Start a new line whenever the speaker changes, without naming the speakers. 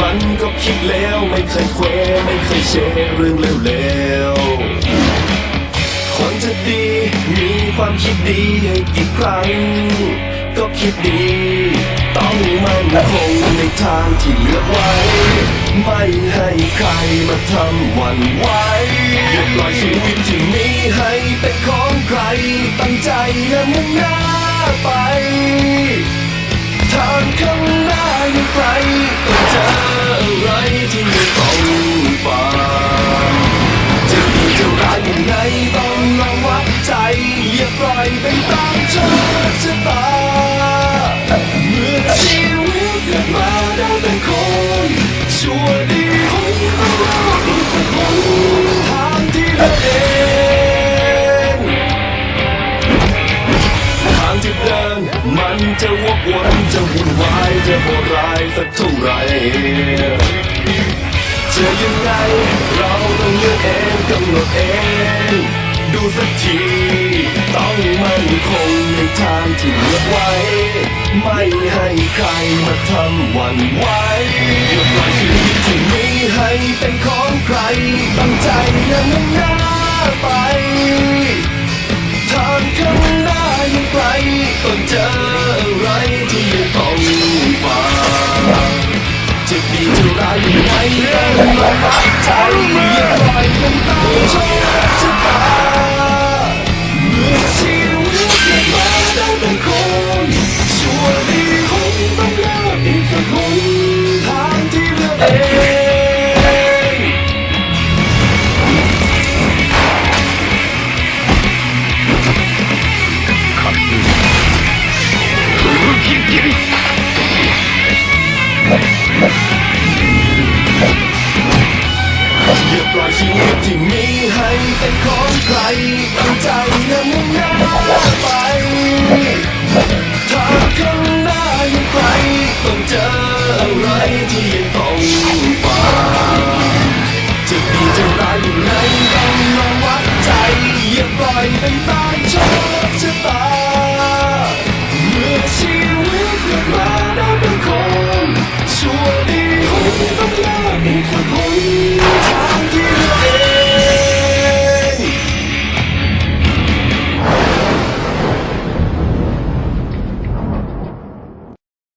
มันก็คิดแล้วไม่เคยเควไม่เคยเชเรื่องเร็วๆคนจะดีมีความคิดดีให้กี่ครั้ง ก็คิดดี ต้องมั่นคงในทางที่เลือกไว้ ไม่ให้ใครมาทำหวันไหวอย่าปล่อยชีวิตที่มีให้เป็นของใครตั้งใจและมุ่งหน้าไป ทางข้างหน้า เป็นตามโชคชะตาเมื่อชีวิตเกิดมาได้เป็นคนชั่วดีของเราอีกสักคนทางที่เลือกเองทางที่เดินมันจะวกวนจะวุ่นวายจะโหดร้ายสักเท่าไหรจะยังไงเราต้องเลือกเองกำหนดเอง ดูสักที คงในทางที่เลือกไว้ ไม่ให้ใครมาทำหวั่นไหวอย่าปล่อยชีวิตที่มีให้เป็นของใครตั้งใจและมุ่งหน้าไปทางข้างหน้ายังไกลต้องเจออะไรที่ยังต้องฝ่าจะดีจะร้ายยังไงต้องระวังใจ เหยียบรอยชีวิตที่มีให้เป็นของใครตั้ใจนำมุ่หน้าไปถ้าข้างหน้ายังไกลต้องเจออะไรที่ยังต้ง Thanks for calling.